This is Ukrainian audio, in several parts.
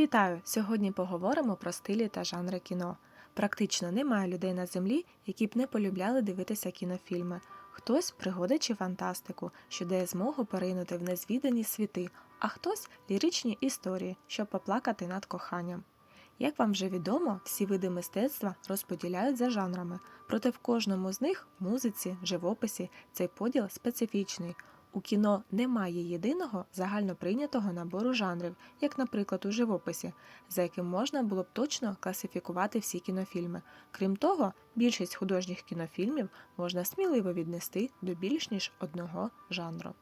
Вітаю! Сьогодні поговоримо про стилі та жанри кіно. Практично немає людей на землі, які б не полюбляли дивитися кінофільми. Хтось пригоди чи фантастику, що дає змогу поринути в незвідані світи, а хтось ліричні історії, щоб поплакати над коханням. Як вам вже відомо, всі види мистецтва розподіляють за жанрами, проте в кожному з них музиці, живописі цей поділ специфічний. У кіно немає єдиного загальноприйнятого набору жанрів, як, наприклад, у живописі, за яким можна було б точно класифікувати всі кінофільми. Крім того, більшість художніх кінофільмів можна сміливо віднести до більш ніж одного жанру.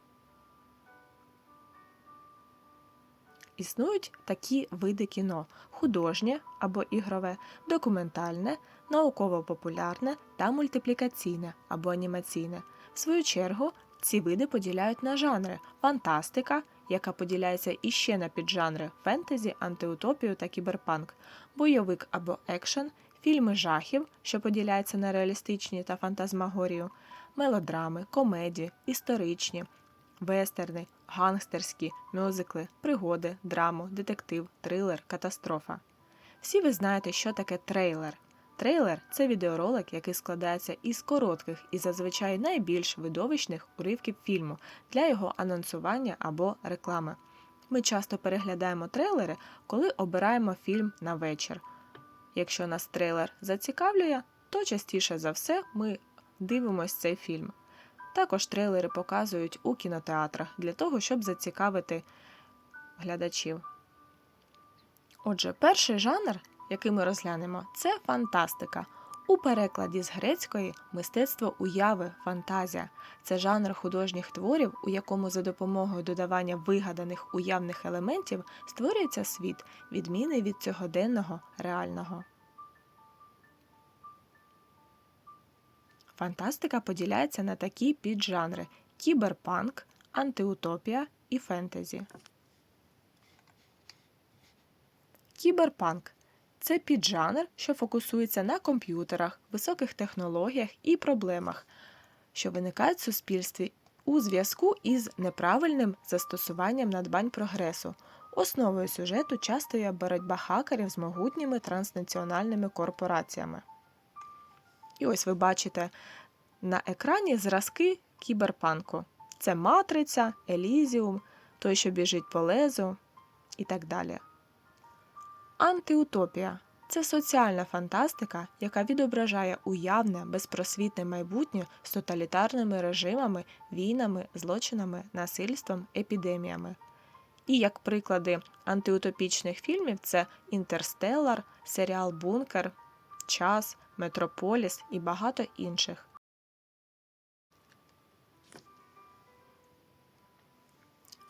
Існують такі види кіно: художнє або ігрове, документальне, науково-популярне та мультиплікаційне або анімаційне. В свою чергу, ці види поділяють на жанри фантастика, яка поділяється іще на піджанри фентезі, антиутопію та кіберпанк, бойовик або екшен, фільми жахів, що поділяються на реалістичні та фантазмагорію, мелодрами, комедії, історичні, вестерни, гангстерські, мюзикли, пригоди, драму, детектив, трилер, катастрофа. Всі ви знаєте, що таке трейлер. Трейлер це відеоролик, який складається із коротких і зазвичай найбільш видовищних уривків фільму для його анонсування або реклами. Ми часто переглядаємо трейлери, коли обираємо фільм на вечір. Якщо нас трейлер зацікавлює, то частіше за все ми дивимося цей фільм. Також трейлери показують у кінотеатрах для того, щоб зацікавити глядачів. Отже, перший жанр, який ми розглянемо, це фантастика. У перекладі з грецької мистецтво уяви, фантазія. Це жанр художніх творів, у якому за допомогою додавання вигаданих уявних елементів створюється світ, відмінний від цьогоденного реального. Фантастика поділяється на такі піджанри: кіберпанк, антиутопія і фентезі. Кіберпанк це піджанр, що фокусується на комп'ютерах, високих технологіях і проблемах, що виникають в суспільстві у зв'язку із неправильним застосуванням надбань прогресу. Основою сюжету часто є боротьба хакерів з могутніми транснаціональними корпораціями. І ось ви бачите на екрані зразки кіберпанку. Це матриця, Елізіум, той, що біжить по лезу і так далі. Антиутопія це соціальна фантастика, яка відображає уявне, безпросвітне майбутнє з тоталітарними режимами, війнами, злочинами, насильством, епідеміями. І як приклади антиутопічних фільмів це Інтерстеллар, серіал Бункер, Час, Метрополіс і багато інших.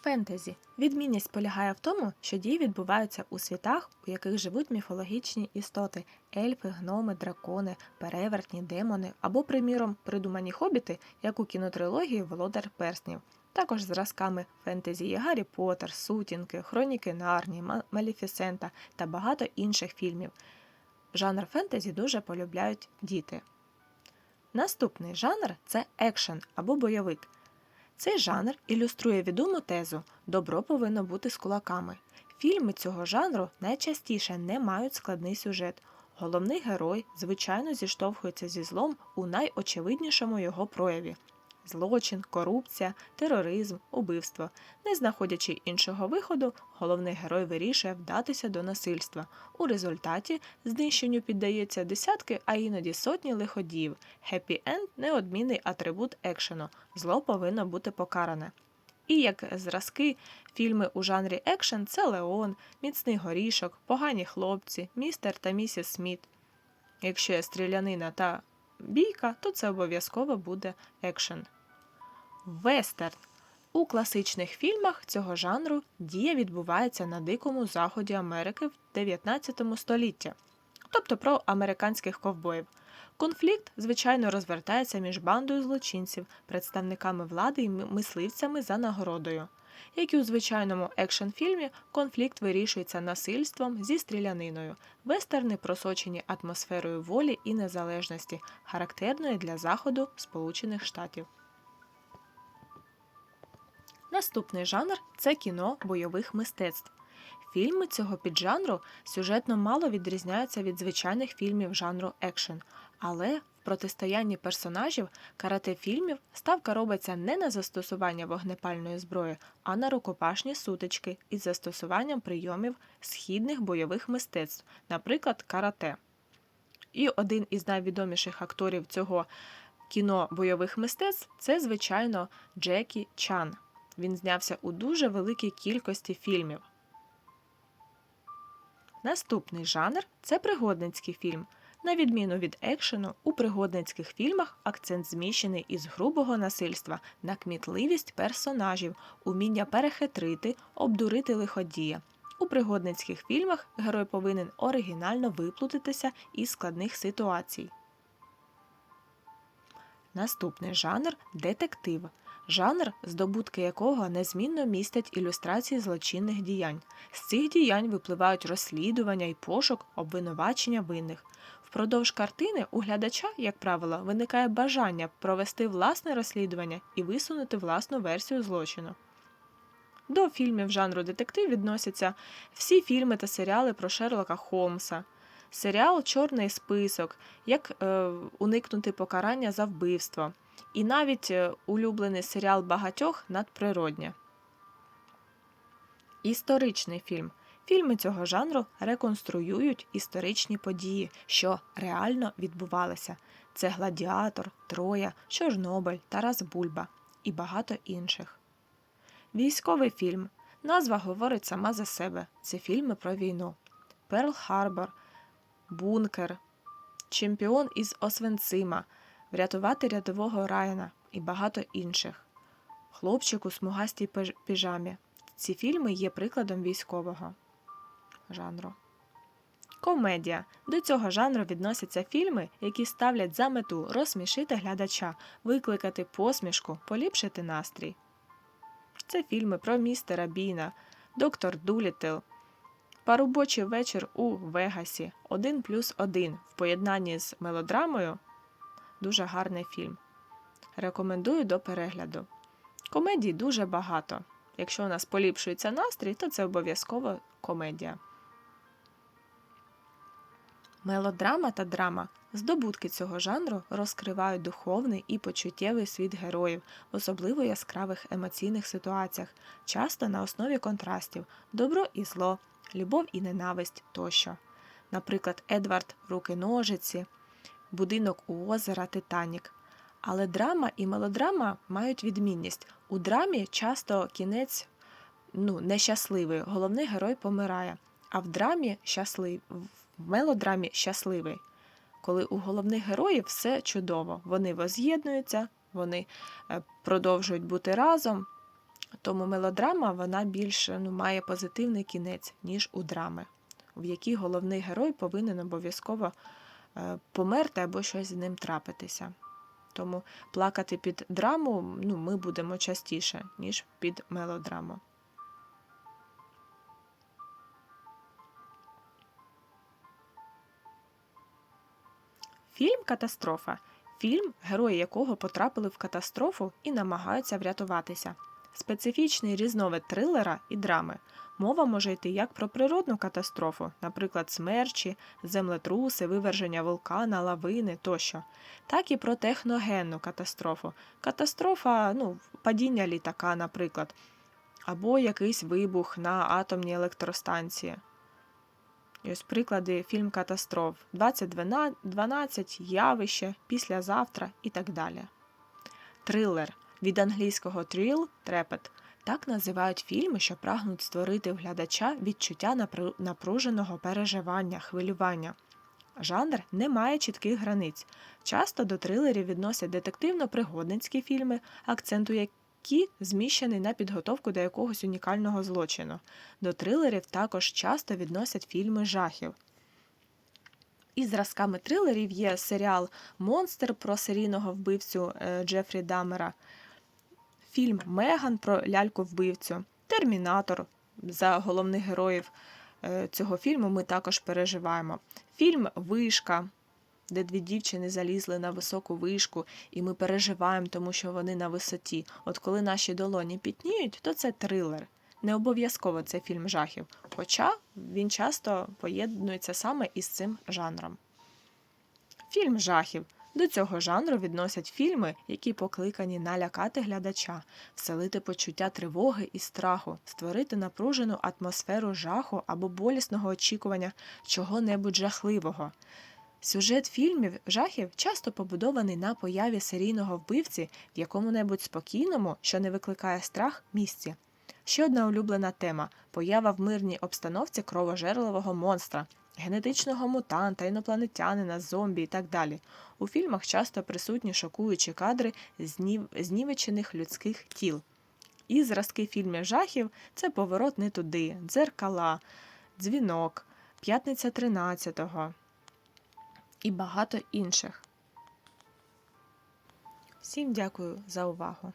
Фентезі. Відмінність полягає в тому, що дії відбуваються у світах, у яких живуть міфологічні істоти ельфи, гноми, дракони, перевертні, демони або, приміром, придумані хобіти, як у кінотрилогії Володар Перснів. Також зразками фентезі є Гаррі Поттер, Сутінки, Хроніки Нарні, Маліфісента та багато інших фільмів. Жанр фентезі дуже полюбляють діти. Наступний жанр це екшен або бойовик. Цей жанр ілюструє відому тезу добро повинно бути з кулаками. Фільми цього жанру найчастіше не мають складний сюжет. Головний герой, звичайно, зіштовхується зі злом у найочевиднішому його прояві злочин, корупція, тероризм, убивство. Не знаходячи іншого виходу, головний герой вирішує вдатися до насильства. У результаті знищенню піддається десятки, а іноді сотні лиходіїв. Хеппі енд неодмінний атрибут екшену. Зло повинно бути покаране. І як зразки, фільми у жанрі екшен це Леон, Міцний горішок, Погані хлопці, Містер та місіс Сміт. Якщо є стрілянина та бійка, то це обов'язково буде екшен. Вестерн. У класичних фільмах цього жанру дія відбувається на дикому заході Америки в 19 столітті, тобто про американських ковбоїв. Конфлікт, звичайно, розвертається між бандою злочинців, представниками влади і мисливцями за нагородою. Як і у звичайному екшн фільмі, конфлікт вирішується насильством зі стріляниною, вестерни просочені атмосферою волі і незалежності, характерної для Заходу Сполучених Штатів. Наступний жанр це кіно бойових мистецтв. Фільми цього піджанру сюжетно мало відрізняються від звичайних фільмів жанру екшен, але в протистоянні персонажів карате фільмів ставка робиться не на застосування вогнепальної зброї, а на рукопашні сутички із застосуванням прийомів східних бойових мистецтв, наприклад, карате. І один із найвідоміших акторів цього кіно бойових мистецтв це, звичайно, Джекі Чан. Він знявся у дуже великій кількості фільмів. Наступний жанр це пригодницький фільм. На відміну від екшену, у пригодницьких фільмах акцент зміщений із грубого насильства на кмітливість персонажів, уміння перехитрити, обдурити лиходія. У пригодницьких фільмах герой повинен оригінально виплутатися із складних ситуацій. Наступний жанр детектив. Жанр, здобутки якого незмінно містять ілюстрації злочинних діянь. З цих діянь випливають розслідування і пошук обвинувачення винних. Впродовж картини у глядача, як правило, виникає бажання провести власне розслідування і висунути власну версію злочину. До фільмів жанру детектив відносяться всі фільми та серіали про Шерлока Холмса, серіал Чорний список, як е, уникнути покарання за вбивство, і навіть е, улюблений серіал багатьох надприроднє. Історичний фільм. Фільми цього жанру реконструюють історичні події, що реально відбувалися. Це Гладіатор, Троя, Чорнобиль, Тарас Бульба і багато інших. Військовий фільм. Назва говорить сама за себе. Це фільми про війну. Перл Харбор, Бункер, Чемпіон із Освенцима, Врятувати рядового Райана і багато інших. Хлопчик у смугастій піжамі. Ці фільми є прикладом військового жанру. Комедія. До цього жанру відносяться фільми, які ставлять за мету розсмішити глядача, викликати посмішку, поліпшити настрій. Це фільми про містера Біна, Доктор Дулітл, Парубочий вечір у Вегасі, Один плюс один в поєднанні з мелодрамою. Дуже гарний фільм. Рекомендую до перегляду. Комедій дуже багато. Якщо у нас поліпшується настрій, то це обов'язково комедія. Мелодрама та драма. Здобутки цього жанру розкривають духовний і почуттєвий світ героїв особливо яскравих емоційних ситуаціях, часто на основі контрастів, добро і зло, любов і ненависть тощо. Наприклад, Едвард Руки ножиці, Будинок у озера Титанік. Але драма і мелодрама мають відмінність. У драмі часто кінець ну, нещасливий, головний герой помирає, а в драмі щасливий, в мелодрамі щасливий, коли у головних героїв все чудово. Вони воз'єднуються, вони е, продовжують бути разом. Тому мелодрама вона більше ну, має позитивний кінець, ніж у драми, в якій головний герой повинен обов'язково померти або щось з ним трапитися. Тому плакати під драму ну, ми будемо частіше, ніж під мелодраму. Фільм Катастрофа. Фільм, герої якого потрапили в катастрофу і намагаються врятуватися. Специфічний різновид трилера і драми. Мова може йти як про природну катастрофу, наприклад, смерчі, землетруси, виверження вулкана, лавини тощо, так і про техногенну катастрофу. Катастрофа, ну, падіння літака, наприклад, або якийсь вибух на атомній електростанції. І ось приклади фільм катастроф 2012, явище, післязавтра і так далі. Трилер від англійського thrill – трепет. Так називають фільми, що прагнуть створити в глядача відчуття напруженого переживання, хвилювання. Жанр не має чітких границь. Часто до трилерів відносять детективно-пригодницькі фільми, акцент у які зміщений на підготовку до якогось унікального злочину. До трилерів також часто відносять фільми жахів. Із зразками трилерів є серіал Монстр про серійного вбивцю е, Джефрі Дамера, фільм Меган про ляльку-вбивцю, Термінатор за головних героїв е, цього фільму ми також переживаємо. Фільм Вишка, де дві дівчини залізли на високу вишку, і ми переживаємо, тому що вони на висоті. От коли наші долоні пітніють, то це трилер. Не обов'язково це фільм жахів, хоча він часто поєднується саме із цим жанром. Фільм жахів. До цього жанру відносять фільми, які покликані налякати глядача, вселити почуття тривоги і страху, створити напружену атмосферу жаху або болісного очікування чого-небудь жахливого. Сюжет фільмів жахів часто побудований на появі серійного вбивці в якому-небудь спокійному, що не викликає страх, місці. Ще одна улюблена тема поява в мирній обстановці кровожерливого монстра, генетичного мутанта, інопланетянина, зомбі і так далі. У фільмах часто присутні шокуючі кадри знів... знівечених людських тіл. І зразки фільмів жахів це поворот не туди, дзеркала, дзвінок, п'ятниця 13-го і багато інших. Всім дякую за увагу!